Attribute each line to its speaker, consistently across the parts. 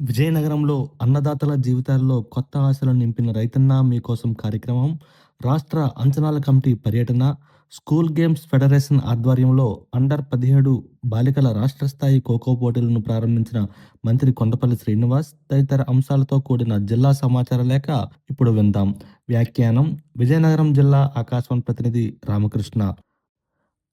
Speaker 1: విజయనగరంలో అన్నదాతల జీవితాల్లో కొత్త ఆశలు నింపిన రైతన్న మీకోసం కార్యక్రమం రాష్ట్ర అంచనాల కమిటీ పర్యటన స్కూల్ గేమ్స్ ఫెడరేషన్ ఆధ్వర్యంలో అండర్ పదిహేడు బాలికల రాష్ట్ర స్థాయి ఖోఖో పోటీలను ప్రారంభించిన మంత్రి కొండపల్లి శ్రీనివాస్ తదితర అంశాలతో కూడిన జిల్లా సమాచార లేఖ ఇప్పుడు విందాం. వ్యాఖ్యానం విజయనగరం జిల్లా ఆకాశవాణి ప్రతినిధి రామకృష్ణ.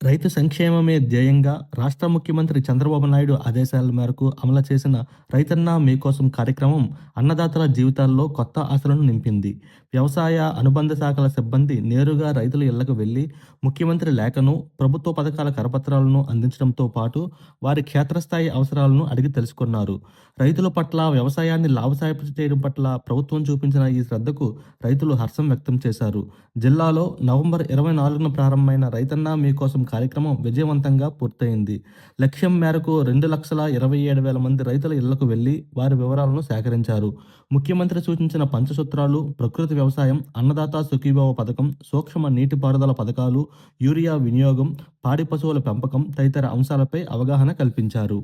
Speaker 1: రైతు సంక్షేమమే ధ్యేయంగా రాష్ట్ర ముఖ్యమంత్రి చంద్రబాబు నాయుడు ఆదేశాల మేరకు అమలు చేసిన రైతన్న మీకోసం కార్యక్రమం అన్నదాతల జీవితాల్లో కొత్త ఆశలను నింపింది. వ్యవసాయ అనుబంధ శాఖల సిబ్బంది నేరుగా రైతుల ఇళ్ళకు వెళ్ళి ముఖ్యమంత్రి లేఖను ప్రభుత్వ పథకాల కరపత్రాలను అందించడంతో పాటు వారి క్షేత్రస్థాయి అవసరాలను అడిగి తెలుసుకున్నారు. రైతుల పట్ల వ్యవసాయాన్ని లాభసాయపు చేయడం పట్ల ప్రభుత్వం చూపించిన ఈ శ్రద్ధకు రైతులు హర్షం వ్యక్తం చేశారు. జిల్లాలో నవంబర్ ఇరవై నాలుగున ప్రారంభమైన రైతన్న మీకోసం కార్యక్రమం విజయవంతంగా పూర్తయింది. లక్ష్యం మేరకు రెండు లక్షల ఇరవై ఏడు వేల మంది రైతుల ఇళ్ళకు వెళ్ళి వారి వివరాలను సేకరించారు. ముఖ్యమంత్రి సూచించిన పంచసూత్రాలు ప్రకృతి వ్యవసాయం అన్నదాత సుఖీభావ పథకం సూక్ష్మ నీటిపారుదల పథకాలు యూరియా వినియోగం పాడి పశువుల పెంపకం తదితర అంశాలపై అవగాహన కల్పించారు.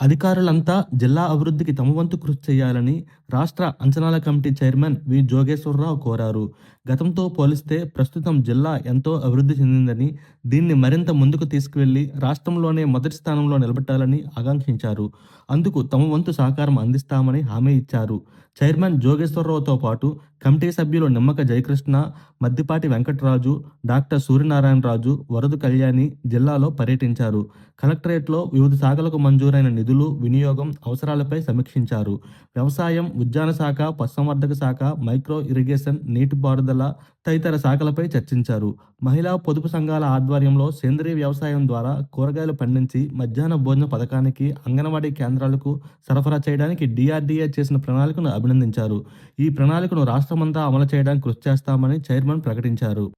Speaker 1: అధికారులంతా జిల్లా అభివృద్ధికి తమ వంతు కృషి చేయాలని రాష్ట్ర అంచనాల కమిటీ చైర్మన్ వి. జోగేశ్వరరావు కోరారు. గతంతో పోలిస్తే ప్రస్తుతం జిల్లా ఎంతో అభివృద్ధి చెందిందని దీన్ని మరింత ముందుకు తీసుకువెళ్ళి రాష్ట్రంలోనే మొదటి స్థానంలో నిలబెట్టాలని ఆకాంక్షించారు. అందుకు తమ వంతు సహకారం అందిస్తామని హామీ ఇచ్చారు. చైర్మన్ జోగేశ్వరరావుతో పాటు కమిటీ సభ్యులు నిమ్మక జయకృష్ణ మద్దిపాటి వెంకటరాజు డాక్టర్ సూర్యనారాయణరాజు వరద కళ్యాణి జిల్లాలో పర్యటించారు. కలెక్టరేట్లో వివిధ శాఖలకు మంజూరైన నిధులు వినియోగం అవసరాలపై సమీక్షించారు. వ్యవసాయం ఉద్యాన శాఖ పశుసంవర్ధక శాఖ మైక్రో ఇరిగేషన్ నీటిపారుదల తదితర శాఖలపై చర్చించారు. మహిళా పొదుపు సంఘాల ఆధ్వర్యంలో సేంద్రీయ వ్యవసాయం ద్వారా కూరగాయలు పండించి మధ్యాహ్న భోజన పథకానికి అంగన్వాడీ కేంద్రాలకు సరఫరా చేయడానికి డిఆర్డీఏ చేసిన ప్రణాళికను అభినందించారు. ఈ ప్రణాళికను రాష్ట్రమంతా అమలు చేయడానికి కృషి చేస్తామని చైర్మన్ ప్రకటించారు.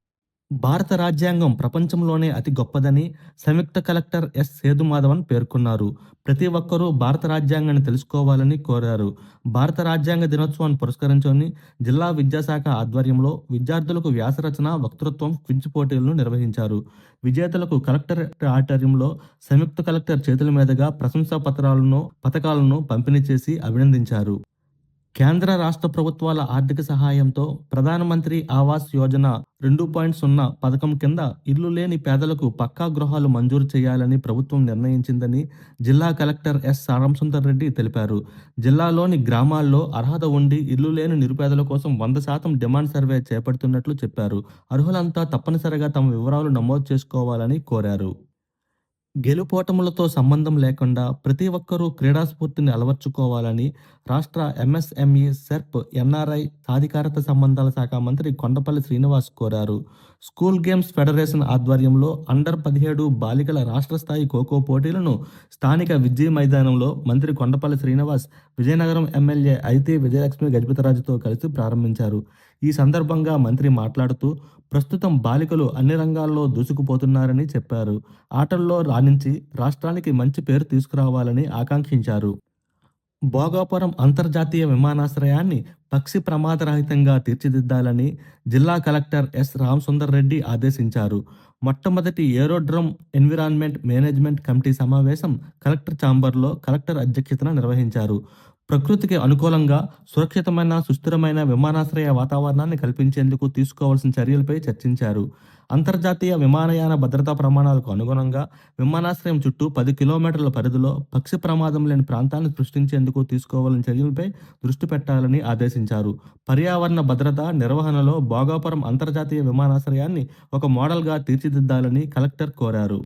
Speaker 1: భారత రాజ్యాంగం ప్రపంచంలోనే అతి గొప్పదని సంయుక్త కలెక్టర్ ఎస్. సేదుమాధవన్ పేర్కొన్నారు. ప్రతి ఒక్కరూ భారత రాజ్యాంగాన్ని తెలుసుకోవాలని కోరారు. భారత రాజ్యాంగ దినోత్సవాన్ని పురస్కరించుకొని జిల్లా విద్యాశాఖ ఆధ్వర్యంలో విద్యార్థులకు వ్యాసరచన వక్తృత్వం క్విజ్ పోటీలను నిర్వహించారు. విజేతలకు కలెక్టర్ ఆడిటోరియంలో సంయుక్త కలెక్టర్ చేతుల మీదుగా ప్రశంసా పత్రాలను పథకాలను పంపిణీ చేసి అభినందించారు. కేంద్ర రాష్ట్ర ప్రభుత్వాల ఆర్థిక సహాయంతో ప్రధానమంత్రి ఆవాస్ యోజన రెండు పాయింట్ సున్నా పథకం కింద ఇల్లు లేని పేదలకు పక్కా గృహాలు మంజూరు చేయాలని ప్రభుత్వం నిర్ణయించిందని జిల్లా కలెక్టర్ ఎస్ సారాంసుందర్ రెడ్డి తెలిపారు. జిల్లాలోని గ్రామాల్లో అర్హత ఉండి ఇల్లు లేని నిరుపేదల కోసం వంద శాతం డిమాండ్ సర్వే చేపడుతున్నట్లు చెప్పారు. అర్హులంతా తప్పనిసరిగా తమ వివరాలు నమోదు చేసుకోవాలని కోరారు. గెలుపోటములతో సంబంధం లేకుండా ప్రతి ఒక్కరూ క్రీడాస్ఫూర్తిని అలవర్చుకోవాలని రాష్ట్ర ఎంఎస్ఎంఈ సెర్ప్ ఎన్ఆర్ఐ సాధికారత సంబంధాల శాఖ మంత్రి కొండపల్లి శ్రీనివాస్ కోరారు. స్కూల్ గేమ్స్ ఫెడరేషన్ ఆధ్వర్యంలో అండర్ పదిహేడు బాలికల రాష్ట్ర స్థాయి ఖోఖో పోటీలను స్థానిక విజయ మైదానంలో మంత్రి కొండపల్లి శ్రీనివాస్ విజయనగరం ఎమ్మెల్యే అయితే విజయలక్ష్మి గజపతిరాజుతో కలిసి ప్రారంభించారు. ఈ సందర్భంగా మంత్రి మాట్లాడుతూ ప్రస్తుతం బాలికలు అన్ని రంగాల్లో దూసుకుపోతున్నారని చెప్పారు. ఆటల్లో రాణించి రాష్ట్రానికి మంచి పేరు తీసుకురావాలని ఆకాంక్షించారు. భోగాపురం అంతర్జాతీయ విమానాశ్రయాన్ని పక్షి ప్రమాదరహితంగా తీర్చిదిద్దాలని జిల్లా కలెక్టర్ ఎస్. రామసుందర్ రెడ్డి ఆదేశించారు. మొట్టమొదటి ఏరోడ్రమ్ ఎన్విరాన్మెంట్ మేనేజ్మెంట్ కమిటీ సమావేశం కలెక్టర్ ఛాంబర్లో కలెక్టర్ అధ్యక్షతన నిర్వహించారు. ప్రకృతికి అనుకూలంగా సురక్షితమైన సుస్థిరమైన విమానాశ్రయ వాతావరణాన్ని కల్పించేందుకు తీసుకోవాల్సిన చర్యలపై చర్చించారు. అంతర్జాతీయ విమానయాన భద్రతా ప్రమాణాలకు అనుగుణంగా విమానాశ్రయం చుట్టూ పది కిలోమీటర్ల పరిధిలో పక్షి ప్రమాదం లేని ప్రాంతాన్ని సృష్టించేందుకు తీసుకోవాలని చర్యలపై దృష్టి పెట్టాలని ఆదేశించారు. పర్యావరణ భద్రత నిర్వహణలో భోగాపురం అంతర్జాతీయ విమానాశ్రయాన్ని ఒక మోడల్గా తీర్చిదిద్దాలని కలెక్టర్ కోరారు.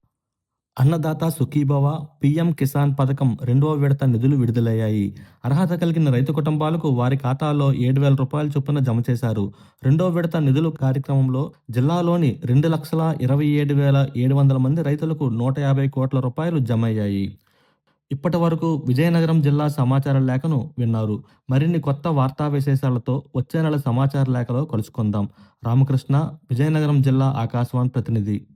Speaker 1: అన్నదాత సుఖీభవ పిఎం కిసాన్ పథకం రెండవ విడత నిధులు విడుదలయ్యాయి. అర్హత కలిగిన రైతు కుటుంబాలకు వారి ఖాతాలో ఏడు వేల రూపాయల చొప్పున జమ చేశారు. రెండవ విడత నిధులు కార్యక్రమంలో జిల్లాలోని రెండు లక్షల ఇరవై ఏడు వేల ఏడు వందల మంది రైతులకు నూట యాభై కోట్ల రూపాయలు జమ అయ్యాయి ఇప్పటి వరకు విజయనగరం జిల్లా సమాచార లేఖను విన్నారు. మరిన్ని కొత్త వార్తా విశేషాలతో వచ్చే నెల సమాచార లేఖలో కలుసుకుందాం. రామకృష్ణ విజయనగరం జిల్లా ఆకాశవాణి ప్రతినిధి.